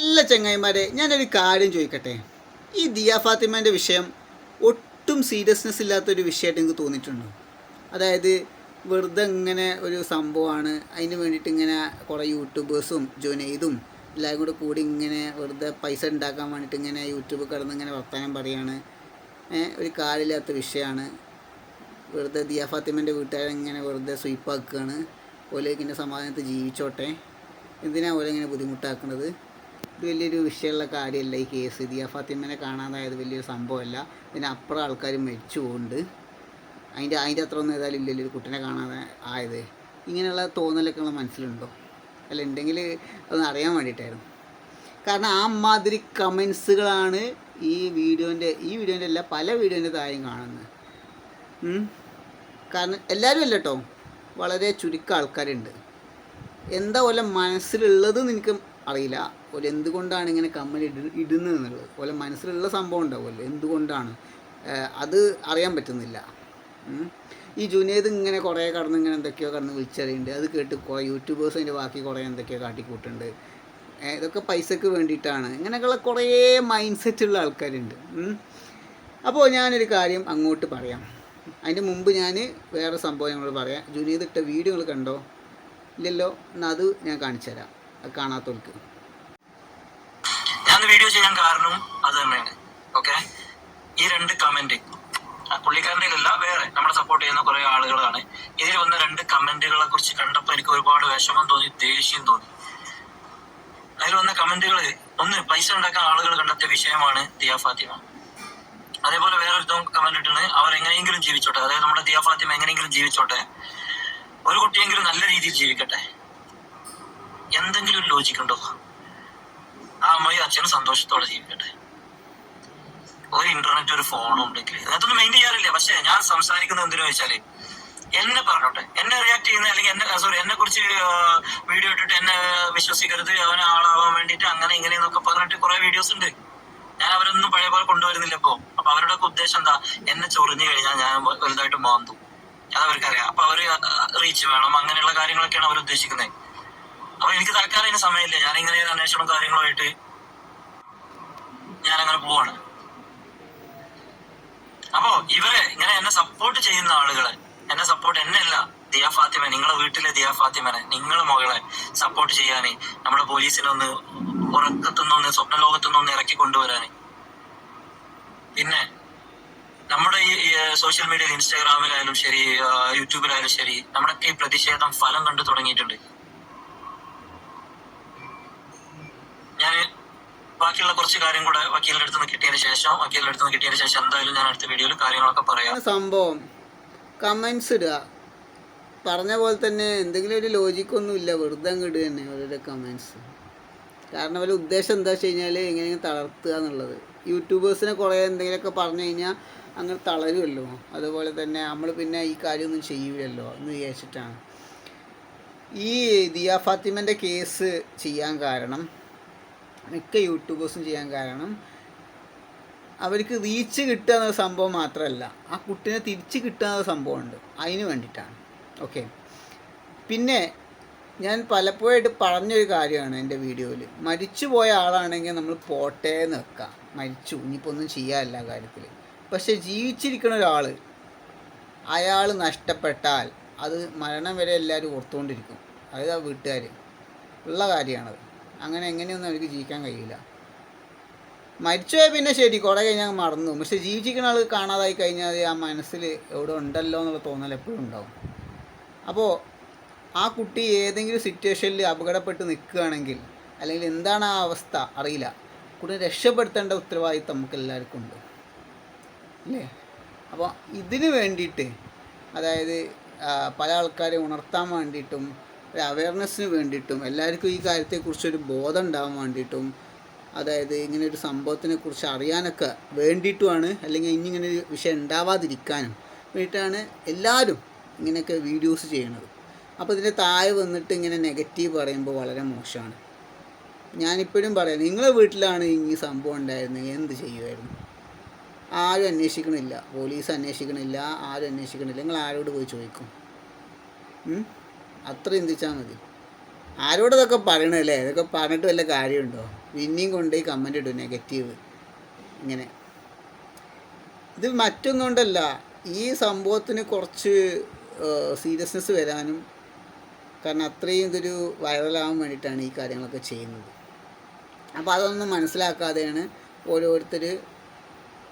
അല്ല ചങ്ങായിമാരെ ഞാനൊരു കാര്യം ചോദിക്കട്ടെ? ഈ ദിയ ഫാത്തിമേന്റെ വിഷയം ഒട്ടും സീരിയസ്നെസ് ഇല്ലാത്തൊരു വിഷയമായിട്ട് എനിക്ക് തോന്നിയിട്ടുണ്ടോ. അതായത് വെറുതെ ഇങ്ങനെ ഒരു സംഭവമാണ്. അതിന് വേണ്ടിയിട്ട് ഇങ്ങനെ കുറേ യൂട്യൂബേഴ്സും ജുനൈദും എല്ലാവരും കൂടെ കൂടി ഇങ്ങനെ വെറുതെ പൈസ ഉണ്ടാക്കാൻ വേണ്ടിയിട്ട് ഇങ്ങനെ യൂട്യൂബ് കിടന്ന് ഇങ്ങനെ വർത്തമാനം പറയാണ്. ഒരു കാര്യമില്ലാത്ത വിഷയമാണ്. വെറുതെ ദിയ ഫാത്തിമേന്റെ വീട്ടുകാരെ ഇങ്ങനെ വെറുതെ സ്വീപ്പാക്കുകയാണ്. ഓലേക്കിന്റെ സമാധാനത്ത് ജീവിച്ചോട്ടെ. എന്തിനാണ് ഓലെ ഇങ്ങനെ ബുദ്ധിമുട്ടാക്കുന്നത്? ഇത് വലിയൊരു വിഷയമുള്ള കാര്യമല്ല ഈ കേസ്. ദിയ ഫാത്തിമനെ കാണാതായത് വലിയൊരു സംഭവമല്ല. ഇതിനപ്പുറം ആൾക്കാർ മരിച്ചു പോകുന്നുണ്ട് അതിന്റെ അതിന്റെ അത്ര ഒന്നും ഏതായാലും ഇല്ലല്ലോ ഒരു കുട്ടീനെ കാണാതെ ആയത്. ഇങ്ങനെയുള്ള തോന്നലൊക്കെ ഉള്ള മനസ്സിലുണ്ടോ? അല്ല ഉണ്ടെങ്കിൽ അതൊന്ന് അറിയാൻ വേണ്ടിയിട്ടായിരുന്നു. കാരണം ആ മാതിരി കമൻസുകളാണ് ഈ വീഡിയോന്റെ ഈ വീഡിയോന്റെ അല്ല പല വീഡിയോന്റെ താഴെയും കാണുന്നത്. കാരണം എല്ലാവരും അല്ല കേട്ടോ വളരെ ചുരുക്കം ആൾക്കാരുണ്ട്. എന്താ പോലെ മനസ്സിലുള്ളതെന്ന് എനിക്ക് അറിയില്ല. ഓല എന്തുകൊണ്ടാണ് ഇങ്ങനെ കമ്മലി ഇട ഇടുന്നത് എന്നുള്ളത് ഓലെ മനസ്സിലുള്ള സംഭവം ഉണ്ടാവുമല്ലോ. എന്തുകൊണ്ടാണ്? അത് അറിയാൻ പറ്റുന്നില്ല. ഈ ജുനേദ് ഇങ്ങനെ കുറേ കടന്ന് ഇങ്ങനെ എന്തൊക്കെയോ കടന്ന് വിളിച്ചറിയുന്നുണ്ട്. അത് കേട്ട് കുറേ യൂട്യൂബേഴ്സ് അതിന്റെ ബാക്കി കുറേ എന്തൊക്കെയോ കാട്ടിക്കൂട്ടുണ്ട്. ഇതൊക്കെ പൈസക്ക് വേണ്ടിയിട്ടാണ്. ഇങ്ങനെയൊക്കെയുള്ള കുറേ മൈൻഡ് സെറ്റുള്ള ആൾക്കാരുണ്ട്. അപ്പോൾ ഞാനൊരു കാര്യം അങ്ങോട്ട് പറയാം. അതിന്റെ മുമ്പ് ഞാൻ വേറെ സംഭവം ഞങ്ങൾ പറയാം. ജുനീദ് ഇട്ട വീഡിയോ നിങ്ങൾ കണ്ടോ? ഇല്ലല്ലോ? എന്നാൽ അത് ഞാൻ കാണിച്ചു തരാം അത് കാണാത്തവർക്ക്. ചെയ്യാൻ കാരണവും അത് തന്നെയാണ്. ഓക്കെ ഈ രണ്ട് കമന്റ് പുള്ളിക്കാരന്റെ അല്ല വേറെ നമ്മളെ സപ്പോർട്ട് ചെയ്യുന്ന കുറെ ആളുകളാണ്. ഇതിൽ വന്ന രണ്ട് കമന്റുകളെ കുറിച്ച് കണ്ടപ്പോൾ എനിക്ക് ഒരുപാട് വിഷമം തോന്നി ദേഷ്യം തോന്നി. അതിൽ വന്ന കമന്റുകൾ ഒന്ന് പൈസ ഉണ്ടാക്കാൻ ആളുകൾ കണ്ടെത്തിയ വിഷയമാണ് ദിയ ഫാത്തിമ. അതേപോലെ വേറൊരു കമന്റ് ഇട്ടാണ് അവർ എങ്ങനെയെങ്കിലും ജീവിച്ചോട്ടെ. അതായത് നമ്മുടെ ദിയ ഫാത്തിമ എങ്ങനെയെങ്കിലും ജീവിച്ചോട്ടെ. ഒരു കുട്ടിയെങ്കിലും നല്ല രീതിയിൽ ജീവിക്കട്ടെ. എന്തെങ്കിലും ഒരു ലോജിക് ഉണ്ടോ? ആ അമ്മയും അച്ഛനും സന്തോഷത്തോടെ ജീവിക്കട്ടെ. ഒരു ഇന്റർനെറ്റ് ഒരു ഫോണും ഉണ്ടെങ്കിൽ അതൊന്നും മെയിൻ ചെയ്യാറില്ല. പക്ഷെ ഞാൻ സംസാരിക്കുന്നത് എന്തിനു വെച്ചാൽ എന്നെ പറഞ്ഞോട്ടെ. എന്നെ റിയാക്ട് ചെയ്യുന്ന അല്ലെങ്കിൽ എന്നെ സോറി എന്നെ കുറിച്ച് വീഡിയോ ഇട്ടിട്ട് എന്നെ വിശ്വസിക്കരുത് അവനെ ആളാവാൻ വേണ്ടിട്ട് അങ്ങനെ ഇങ്ങനെ എന്നൊക്കെ പറഞ്ഞിട്ട് കുറെ വീഡിയോസ് ഉണ്ട്. ഞാൻ അവരൊന്നും പഴയ പോലെ കൊണ്ടുവരുന്നില്ല ഇപ്പോ. അപ്പൊ അവരുടെ ഉദ്ദേശം എന്താ? എന്നെ ചൊറിഞ്ഞു കഴിഞ്ഞാൽ ഞാൻ വലുതായിട്ട് മാന്തു. അത് അവർക്കറിയാം അപ്പൊ അവർ റീച്ച് വേണം. അങ്ങനെയുള്ള കാര്യങ്ങളൊക്കെയാണ് അവർ ഉദ്ദേശിക്കുന്നത് അപ്പൊ എനിക്ക് തൽക്കാലം അതിന് സമയമില്ല. ഞാൻ ഇങ്ങനെ അന്വേഷണം കാര്യങ്ങളുമായിട്ട് ഞാൻ അങ്ങനെ പോവാണ്. അപ്പോ ഇവരെ ഇങ്ങനെ എന്നെ സപ്പോർട്ട് ചെയ്യുന്ന ആളുകളെ എന്നെ സപ്പോർട്ട് എന്നല്ല ദിയ ഫാത്തിമ നിങ്ങളെ വീട്ടിലെ ദിയ ഫാത്തിമനെ നിങ്ങളെ മകളെ സപ്പോർട്ട് ചെയ്യാന് നമ്മുടെ പോലീസിനെ ഒന്ന് സ്വപ്ന ലോകത്തുനിന്നൊന്ന് ഇറക്കി കൊണ്ടുവരാന്. പിന്നെ നമ്മുടെ ഈ സോഷ്യൽ മീഡിയയിൽ ഇൻസ്റ്റാഗ്രാമിലായാലും ശരി യൂട്യൂബിലായാലും ശരി നമ്മുടെ ഈ പ്രതിഷേധം ഫലം കണ്ടു തുടങ്ങിയിട്ടുണ്ട് ഞാൻ ബാക്കിയുള്ള കുറച്ച് കാര്യം കൂടെ വക്കീലിന്റെ അടുത്ത് നിന്ന് കിട്ടിയതിന് ശേഷം വക്കീലിന്റെ അടുത്ത് നിന്ന് കിട്ടിയതിന് ശേഷം എന്തായാലും ഞാൻ അടുത്ത വീഡിയോയിൽ കാര്യങ്ങളൊക്കെ പറയാം. സംഭവം. കമന്റ്സ് ഇടുക. പറഞ്ഞ പോലെ തന്നെ എന്തെങ്കിലും ഒരു ലോജിക്കൊന്നും ഇല്ല. വെറുതെ ഇടുക തന്നെ അവരുടെ കമന്റ്സ് കാരണം അവരുടെ ഉദ്ദേശം എന്താ വെച്ച് കഴിഞ്ഞാൽ എങ്ങനെയെങ്കിലും തളർത്തുക എന്നുള്ളത്. യൂട്യൂബേഴ്സിനെ കുറേ എന്തെങ്കിലുമൊക്കെ പറഞ്ഞു കഴിഞ്ഞാൽ അങ്ങനെ തളരുമല്ലോ അതുപോലെ തന്നെ നമ്മൾ പിന്നെ ഈ കാര്യമൊന്നും ചെയ്യൂലല്ലോ. എന്ന് വിചാരിച്ചിട്ടാണ്. ഈ ദിയ ഫാത്തിമന്റെ കേസ് ചെയ്യാൻ കാരണം മിക്ക യൂട്യൂബേഴ്സും ചെയ്യാൻ കാരണം അവർക്ക് റീച്ച് കിട്ടുക എന്ന സംഭവം മാത്രമല്ല ആ കുട്ടീനെ തിരിച്ച് കിട്ടുക എന്ന സംഭവമുണ്ട്. അതിന് വേണ്ടിയിട്ടാണ്. ഓക്കെ പിന്നെ ഞാൻ പലപ്പോഴായിട്ട് പറഞ്ഞൊരു കാര്യമാണ് എന്റെ വീഡിയോയിൽ. മരിച്ചു പോയ ആളാണെങ്കിൽ നമ്മൾ പോട്ടേ എന്ന് വെക്കുക. മരിച്ചു ഇനിയിപ്പോൾ ഒന്നും ചെയ്യാനില്ല കാര്യത്തിൽ. പക്ഷെ ജീവിച്ചിരിക്കുന്ന ഒരാൾ അയാൾ നഷ്ടപ്പെട്ടാൽ അത് മരണം വരെ എല്ലാവരും ഓർത്തുകൊണ്ടിരിക്കും. അതായത് ആ വീട്ടുകാർ. ഉള്ള കാര്യമാണത്. അങ്ങനെ എങ്ങനെയൊന്നും അവർക്ക് ജീവിക്കാൻ കഴിയില്ല. മരിച്ചുപോയ പിന്നെ ശരി കുറേ കഴിഞ്ഞാൽ മറന്നു. പക്ഷെ ജീവിച്ചിരിക്കുന്ന ആൾ കാണാതായി കഴിഞ്ഞാൽ ആ മനസ്സിൽ എവിടെ ഉണ്ടല്ലോ എന്നുള്ള തോന്നൽ എപ്പോഴും ഉണ്ടാവും. അപ്പോൾ ആ കുട്ടി ഏതെങ്കിലും സിറ്റുവേഷനിൽ അപകടപ്പെട്ട് നിൽക്കുകയാണെങ്കിൽ അല്ലെങ്കിൽ എന്താണ് ആ അവസ്ഥ അറിയില്ല. കുട്ടിയെ രക്ഷപ്പെടുത്തേണ്ട ഉത്തരവാദിത്തം നമുക്ക് എല്ലാവർക്കും ഉണ്ട്. അല്ലേ? അപ്പോൾ ഇതിന് വേണ്ടിയിട്ട് അതായത് പല ആൾക്കാരെ ഉണർത്താൻ വേണ്ടിയിട്ടും ഒരു അവയർനെസ്സിന് വേണ്ടിയിട്ടും എല്ലാവർക്കും ഈ കാര്യത്തെക്കുറിച്ചൊരു ബോധം ഉണ്ടാവാൻ വേണ്ടിയിട്ടും അതായത് ഇങ്ങനെ ഒരു സംഭവത്തിനെ കുറിച്ച് അറിയാനൊക്കെ വേണ്ടിയിട്ടുമാണ് അല്ലെങ്കിൽ ഇനി ഇങ്ങനെ ഒരു വിഷയം ഉണ്ടാവാതിരിക്കാനും വേണ്ടിയിട്ടാണ് എല്ലാവരും ഇങ്ങനെയൊക്കെ വീഡിയോസ് ചെയ്യണത് അപ്പോൾ ഇതിന്റെ താഴെ വന്നിട്ട് ഇങ്ങനെ നെഗറ്റീവ് പറയുമ്പോൾ വളരെ മോശമാണ്. ഞാനിപ്പോഴും പറയാം നിങ്ങളെ വീട്ടിലാണ് ഈ സംഭവം ഉണ്ടായിരുന്നത് എന്ത് ചെയ്യുമായിരുന്നു ആരും അന്വേഷിക്കണില്ല പോലീസ് അന്വേഷിക്കണില്ല ആരും അന്വേഷിക്കണില്ല നിങ്ങൾ ആരോട് പോയി ചോദിക്കും? അത്ര ചിന്തിച്ചാൽ മതി. ആരോട് ഇതൊക്കെ പറയണല്ലേ ഇതൊക്കെ പറഞ്ഞിട്ട് വല്ല കാര്യമുണ്ടോ? പിന്നെയും ഈ കമന്റ് ഇടും നെഗറ്റീവ് ഇങ്ങനെ. ഇത് മറ്റൊന്നുകൊണ്ടല്ല ഈ സംഭവത്തിന് കുറച്ച് സീരിയസ്നെസ് വരാനും കാരണം അത്രയും ഇതൊരു വൈറലാകാൻ വേണ്ടിയിട്ടാണ് ഈ കാര്യങ്ങളൊക്കെ ചെയ്യുന്നത്. അപ്പോൾ അതൊന്നും മനസ്സിലാക്കാതെയാണ് ഓരോരുത്തർ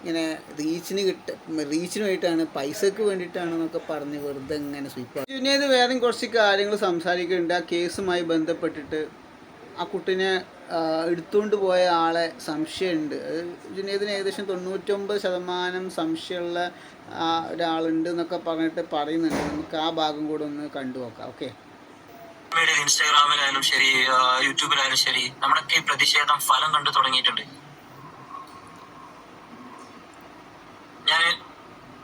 ഇങ്ങനെ റീച്ചിന് കിട്ട റീച്ചിന് വേണ്ടിയിട്ടാണ് പൈസക്ക് വേണ്ടിയിട്ടാണെന്നൊക്കെ പറഞ്ഞ് വെറുതെ ഇങ്ങനെ സ്വീപ്പ് ജുനേത് വേറെയും കുറച്ച് കാര്യങ്ങൾ സംസാരിക്കുന്നുണ്ട്. ആ കേസുമായി ബന്ധപ്പെട്ടിട്ട് ആ കുട്ടീനെ എടുത്തുകൊണ്ട് പോയ ആളെ സംശയമുണ്ട്. ജുനേദിന് ഏകദേശം തൊണ്ണൂറ്റൊമ്പത് ശതമാനം സംശയമുള്ള ഒരാളുണ്ട് എന്നൊക്കെ പറഞ്ഞിട്ട് പറയുന്നുണ്ട്. നമുക്ക് ആ ഭാഗം കൂടെ ഒന്ന് കണ്ടു നോക്കാം. ഓക്കെ ഇൻസ്റ്റാഗ്രാമിലായാലും ശരി യൂട്യൂബിലായാലും ശരി നമ്മുടെയൊക്കെ പ്രതിഷേധം ഫലം കണ്ടു തുടങ്ങിയിട്ടുണ്ട്. ഞാൻ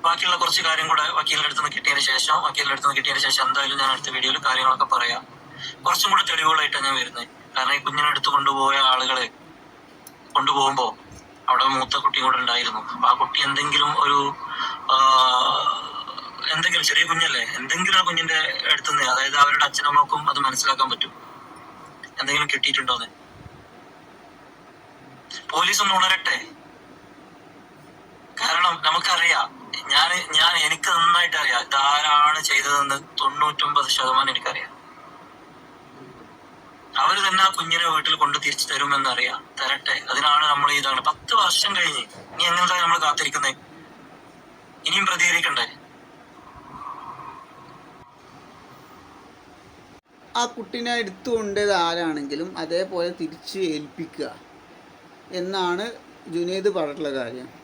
ബാക്കിയുള്ള കുറച്ച് കാര്യം കൂടെ വക്കീലിന്റെ അടുത്ത് നിന്ന് കിട്ടിയതിന് ശേഷം വക്കീലിന്റെ അടുത്ത് കിട്ടിയതിന് ശേഷം എന്തായാലും ഞാൻ അടുത്ത വീഡിയോയിൽ കാര്യങ്ങളൊക്കെ പറയാം. കുറച്ചും കൂടെ തെളിവുകളായിട്ടാണ് ഞാൻ വരുന്നത്. കാരണം ഈ കുഞ്ഞിനെ എടുത്ത് കൊണ്ടുപോയ ആളുകളെ കൊണ്ടുപോകുമ്പോ അവിടെ മൂത്ത കുട്ടിയും കൂടെ ഉണ്ടായിരുന്നു. അപ്പൊ ആ കുട്ടി എന്തെങ്കിലും ഒരു എന്തെങ്കിലും ചെറിയ കുഞ്ഞല്ലേ എന്തെങ്കിലും ആ കുഞ്ഞിന്റെ അടുത്തുനിന്ന് അതായത് അവരുടെ അച്ഛനമ്മക്കും അത് മനസ്സിലാക്കാൻ പറ്റും. എന്തെങ്കിലും കിട്ടിയിട്ടുണ്ടോന്ന്. പോലീസ് ഒന്ന് ഉണരട്ടെ. നമുക്കറിയാം. ഞാൻ ഞാൻ എനിക്ക് നന്നായിട്ട് അറിയാം ഇതാരാണ് ചെയ്തതെന്ന് തൊണ്ണൂറ്റൊമ്പത് ശതമാനം എനിക്കറിയാം. അവർ തന്നെ ആ കുഞ്ഞിനെ വീട്ടിൽ കൊണ്ട് തിരിച്ചു തരുമെന്ന് അറിയാം തരട്ടെ. അതിനാണ് നമ്മൾ ഇതാണ്. പത്ത് വർഷം കഴിഞ്ഞ് ഇനി എങ്ങനത്തെ നമ്മൾ കാത്തിരിക്കുന്നത് ഇനിയും പ്രതികരിക്കണ്ടേ? ആ കുട്ടീനെ എടുത്തുകൊണ്ടത് ആരാണെങ്കിലും അതേപോലെ തിരിച്ച് ഏൽപ്പിക്കുക. എന്നാണ് ജുനേദ് പറഞ്ഞിട്ടുള്ള കാര്യം.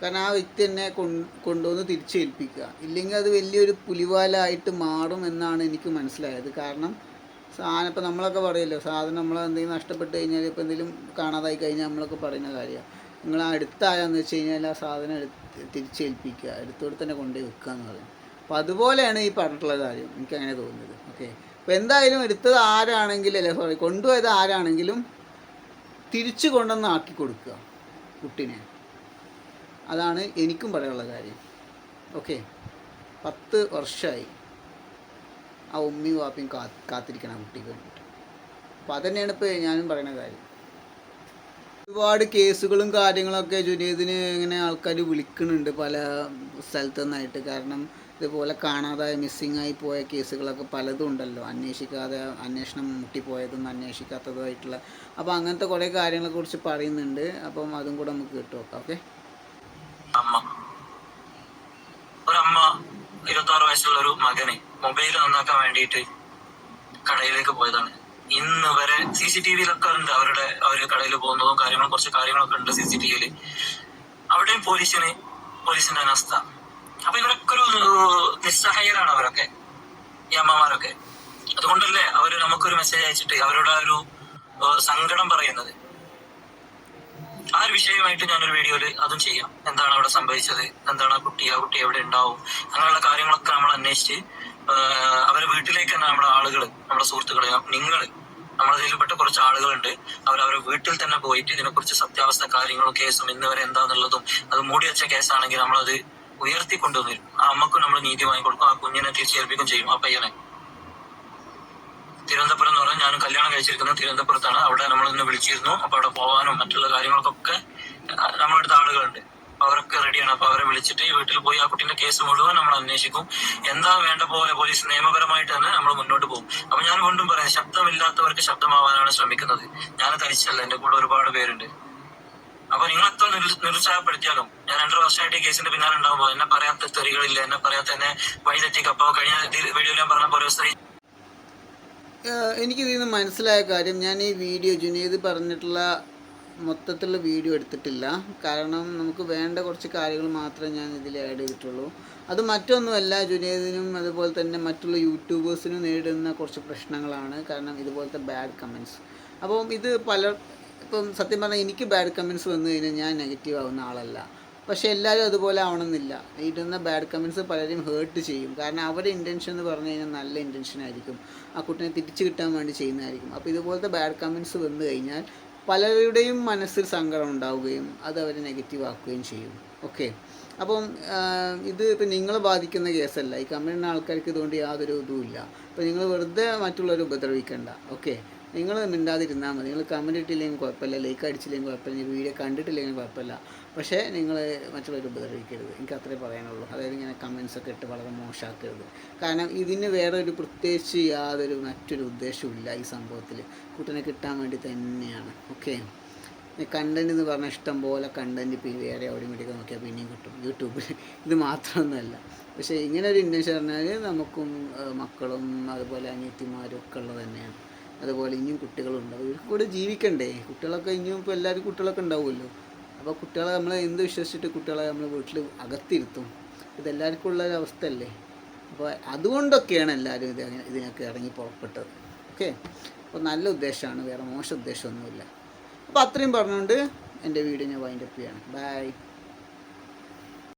കാരണം ആ വ്യക്തി എന്നെ കൊണ്ട് കൊണ്ടുവന്ന് തിരിച്ചേൽപ്പിക്കുക. ഇല്ലെങ്കിൽ അത് വലിയൊരു പുലിവാലായിട്ട് മാറും എന്നാണ് എനിക്ക് മനസ്സിലായത്. കാരണം സാധനം ഇപ്പം നമ്മളൊക്കെ പറയുമല്ലോ സാധനം നമ്മൾ എന്തെങ്കിലും നഷ്ടപ്പെട്ട് കഴിഞ്ഞാൽ ഇപ്പം എന്തെങ്കിലും കാണാതായി കഴിഞ്ഞാൽ നമ്മളൊക്കെ പറയുന്ന കാര്യമാണ്. നിങ്ങൾ ആ അടുത്താരാന്ന് വെച്ച് കഴിഞ്ഞാൽ ആ സാധനം എടുത്ത് തിരിച്ചേൽപ്പിക്കുക എടുത്തോടെ തന്നെ കൊണ്ടുപോയി വെക്കുക എന്ന് പറയും. അപ്പോൾ അതുപോലെയാണ് ഈ പറഞ്ഞിട്ടുള്ള കാര്യം. എനിക്ക് അങ്ങനെ തോന്നുന്നത്. ഓക്കെ. അപ്പോൾ എന്തായാലും എടുത്തത് ആരാണെങ്കിലും അല്ലേ സോറി കൊണ്ടുപോയത് ആരാണെങ്കിലും തിരിച്ചു കൊണ്ടുവന്ന് ആക്കി കൊടുക്കുക കുട്ടീനെ. അതാണ് എനിക്കും പറയാനുള്ള കാര്യം. ഓക്കെ പത്ത് വർഷമായി ആ ഉമ്മയും വാപ്പയും കാ കാത്തിരിക്കണം കുട്ടിക്ക് വേണ്ടിയിട്ട്. അപ്പോൾ അതന്നെയാണ് ഇപ്പോൾ ഞാനും പറയുന്ന കാര്യം. ഒരുപാട് കേസുകളും കാര്യങ്ങളൊക്കെ ജുനീദിന് ഇങ്ങനെ ആൾക്കാർ വിളിക്കുന്നുണ്ട് പല സ്ഥലത്തു നിന്നായിട്ട് കാരണം ഇതുപോലെ കാണാതായ മിസ്സിങ് ആയി പോയ കേസുകളൊക്കെ പലതും ഉണ്ടല്ലോ. അന്വേഷിക്കാതെ അന്വേഷണം മുട്ടിപ്പോയതും അന്വേഷിക്കാത്തതുമായിട്ടുള്ള. അപ്പോൾ അങ്ങനത്തെ കുറേ കാര്യങ്ങളെക്കുറിച്ച് പറയുന്നുണ്ട്. അപ്പം അതും കൂടെ നമുക്ക് കിട്ടും ഓക്കെ ഇരുപത്തി ആറ് വയസ്സുള്ള ഒരു മകനെ മൊബൈൽ നന്നാക്കാൻ വേണ്ടിയിട്ട് കടയിലേക്ക് പോയതാണ്. ഇന്ന് വരെ സി സി ടി വിയിലൊക്കെ ഉണ്ട് അവരുടെ അവർ കടയിൽ പോകുന്നതും കാര്യങ്ങളും കുറച്ച് കാര്യങ്ങളൊക്കെ ഉണ്ട് സി സി ടി വിയിൽ അവിടെയും പോലീസിന് പോലീസിന്റെ അനസ്ഥ. അപ്പൊ ഇവരൊക്കെ ഒരു നിസ്സഹായരാണ് അവരൊക്കെ. ഈ അമ്മമാരൊക്കെ. അതുകൊണ്ടല്ലേ അവർ നമുക്കൊരു മെസ്സേജ് അയച്ചിട്ട് അവരുടെ ഒരു സങ്കടം പറയുന്നത്. ആ ഒരു വിഷയമായിട്ട് ഞാനൊരു വീഡിയോയിൽ അതും ചെയ്യാം. എന്താണ് അവിടെ സംഭവിച്ചത്? എന്താണ് ആ കുട്ടി? ആ കുട്ടി എവിടെ ഉണ്ടാവും? അങ്ങനെയുള്ള കാര്യങ്ങളൊക്കെ നമ്മൾ അന്വേഷിച്ച് അവരെ വീട്ടിലേക്ക് തന്നെ നമ്മുടെ ആളുകൾ നമ്മുടെ സുഹൃത്തുക്കളെ നിങ്ങൾ നമ്മളതിൽപ്പെട്ട കുറച്ച് ആളുകളുണ്ട്. അവർ അവരെ വീട്ടിൽ തന്നെ പോയിട്ട് ഇതിനെക്കുറിച്ച് സത്യാവസ്ഥ കാര്യങ്ങളും കേസും ഇന്ന് വരെ എന്താന്നുള്ളതും അത് മൂടി വെച്ച കേസാണെങ്കിൽ നമ്മളത് ഉയർത്തിക്കൊണ്ടുവന്നിരും. ആ അമ്മക്കും നമ്മൾ നീതി വാങ്ങിക്കൊടുക്കും. ആ കുഞ്ഞിനെ തിരിച്ചേൽപ്പിക്കും ചെയ്യും ആ പയ്യനെ. തിരുവനന്തപുരം എന്ന് പറഞ്ഞാൽ ഞാനും കല്യാണം കഴിച്ചിരിക്കുന്നത് തിരുവനന്തപുരത്താണ്. അവിടെ നമ്മൾ ഇന്ന് വിളിച്ചിരുന്നു. അപ്പൊ അവിടെ പോകാനും മറ്റുള്ള കാര്യങ്ങൾക്കൊക്കെ നമ്മുടെ അടുത്ത ആളുകളുണ്ട്. അവരൊക്കെ റെഡിയാണ് അപ്പൊ അവരെ വിളിച്ചിട്ട് ഈ വീട്ടിൽ പോയി ആ കുട്ടീന്റെ കേസ് മുഴുവൻ നമ്മൾ അന്വേഷിക്കും. എന്താ വേണ്ട പോലെ പോലീസ് നിയമപരമായിട്ട് തന്നെ നമ്മൾ മുന്നോട്ട് പോകും. അപ്പൊ ഞാൻ വീണ്ടും പറയാം ശബ്ദമില്ലാത്തവർക്ക് ശബ്ദമാവാനാണ് ശ്രമിക്കുന്നത്. ഞാൻ തനിച്ചല്ല എന്റെ കൂടെ ഒരുപാട് പേരുണ്ട്. അപ്പൊ നിങ്ങൾ എത്ര നിരു- നിരുത്സാഹപ്പെടുത്തിയാലും ഞാൻ രണ്ടര വർഷമായിട്ട് ഈ കേസിന്റെ പിന്നാലെ ഉണ്ടാകുമ്പോൾ എന്നെ പറയാത്ത തെറികളില്ല എന്നെ പറയാത്ത എന്നെ വഴി തെറ്റിക്കപ്പോ കഴിഞ്ഞ വീഡിയോയിൽ ഞാൻ പറഞ്ഞ പോലെ സ്ത്രീ എനിക്കിതിൽ നിന്ന് മനസ്സിലായ കാര്യം ഞാൻ ഈ വീഡിയോ ജുനീദ് പറഞ്ഞിട്ടുള്ള മൊത്തത്തിലുള്ള വീഡിയോ എടുത്തിട്ടില്ല. കാരണം നമുക്ക് വേണ്ട കുറച്ച് കാര്യങ്ങൾ മാത്രമേ ഞാൻ ഇതിൽ ആഡ് ചെയ്തിട്ടുള്ളൂ. അത് മറ്റൊന്നുമല്ല ജുനീദിനും അതുപോലെ തന്നെ മറ്റുള്ള യൂട്യൂബേഴ്സിനും നേരിടുന്ന കുറച്ച് പ്രശ്നങ്ങളാണ്. കാരണം ഇതുപോലത്തെ ബാഡ് കമൻസ് അപ്പം ഇത് പല ഇപ്പം സത്യം പറഞ്ഞാൽ എനിക്ക് ബാഡ് കമൻസ് വന്നു കഴിഞ്ഞാൽ ഞാൻ നെഗറ്റീവ് ആവുന്ന ആളല്ല. പക്ഷേ എല്ലാവരും അതുപോലെ ആവണമെന്നില്ല. ഇടുന്ന ബാഡ് കമൻസ് പലരും ഹേർട്ട് ചെയ്യും. കാരണം അവരുടെ ഇന്റൻഷൻ എന്ന് പറഞ്ഞു കഴിഞ്ഞാൽ നല്ല ഇന്റൻഷൻ ആയിരിക്കും. ആ കുട്ടിനെ തിരിച്ചു കിട്ടാൻ വേണ്ടി ചെയ്യുന്നതായിരിക്കും. അപ്പോൾ ഇതുപോലത്തെ ബാഡ് കമൻസ് വന്നു കഴിഞ്ഞാൽ പലരുടെയും മനസ്സിൽ സങ്കടം ഉണ്ടാവുകയും അത് അവരെ നെഗറ്റീവ് ആക്കുകയും ചെയ്യും. ഓക്കെ അപ്പം ഇത് ഇപ്പം നിങ്ങളെ ബാധിക്കുന്ന കേസല്ല. ഈ കമ്പനിയുടെ ആൾക്കാർക്ക് ഇതുകൊണ്ട് യാതൊരു ഇതുമില്ല അപ്പോൾ നിങ്ങൾ വെറുതെ മറ്റുള്ളവരെ ഉപദ്രവിക്കണ്ട. ഓക്കെ നിങ്ങൾ മിണ്ടാതിരുന്നാൽ മതി. നിങ്ങൾ കമന്റ് ഇട്ടില്ലെങ്കിൽ കുഴപ്പമില്ല. ലൈക്ക് അടിച്ചില്ലെങ്കിൽ കുഴപ്പമില്ല. വീഡിയോ കണ്ടിട്ടില്ലെങ്കിൽ കുഴപ്പമില്ല. പക്ഷേ നിങ്ങൾ മറ്റുള്ളവർ ഉപദ്രവിക്കരുത്. എനിക്ക് അത്രേ പറയാനുള്ളൂ. അതായത് ഇങ്ങനെ കമൻസ് ഒക്കെ ഇട്ട് വളരെ മോശമാക്കരുത് കാരണം ഇതിന് വേറെ ഒരു പ്രത്യേകിച്ച് യാതൊരു മറ്റൊരു ഉദ്ദേശമില്ല ഈ സംഭവത്തിൽ കുട്ടനെ കിട്ടാൻ വേണ്ടി തന്നെയാണ്. ഓക്കെ കണ്ടന്റ് എന്ന് പറഞ്ഞാൽ ഇഷ്ടം പോലെ കണ്ടന്റ് ഇപ്പോൾ വേറെ എവിടെയും വേണ്ടിയൊക്കെ നോക്കിയാൽ പിന്നെയും കിട്ടും. യൂട്യൂബിൽ ഇത് മാത്രമൊന്നുമല്ല. പക്ഷേ ഇങ്ങനെ ഒരു ഇന്റൻഷൻ പറഞ്ഞാൽ നമുക്കും മക്കളും അതുപോലെ അനിയത്തിമാരും ഒക്കെ ഉള്ളത് തന്നെയാണ്. അതുപോലെ ഇനിയും കുട്ടികളുണ്ടാവും ഇവർക്ക് കൂടെ ജീവിക്കണ്ടേ? കുട്ടികളൊക്കെ ഇനിയും ഇപ്പോൾ എല്ലാവരും കുട്ടികളൊക്കെ ഉണ്ടാവുമല്ലോ. അപ്പോൾ കുട്ടികളെ നമ്മൾ എന്ത് വിശ്വസിച്ചിട്ട് കുട്ടികളെ നമ്മൾ വീട്ടിൽ അകത്തിരുത്തും? ഇതെല്ലാവർക്കും ഉള്ള ഒരു അവസ്ഥയല്ലേ? അപ്പോൾ അതുകൊണ്ടൊക്കെയാണ് എല്ലാവരും ഇത് ഇതിനൊക്കെ ഇറങ്ങി പുറപ്പെട്ടത്. ഓക്കെ? അപ്പോൾ നല്ല ഉദ്ദേശമാണ് വേറെ മോശം ഉദ്ദേശമൊന്നുമില്ല. അപ്പോൾ അത്രയും പറഞ്ഞുകൊണ്ട് എന്റെ വീഡിയോ ഞാൻ വൈൻഡപ്പ് ചെയ്യാണ്. ബൈ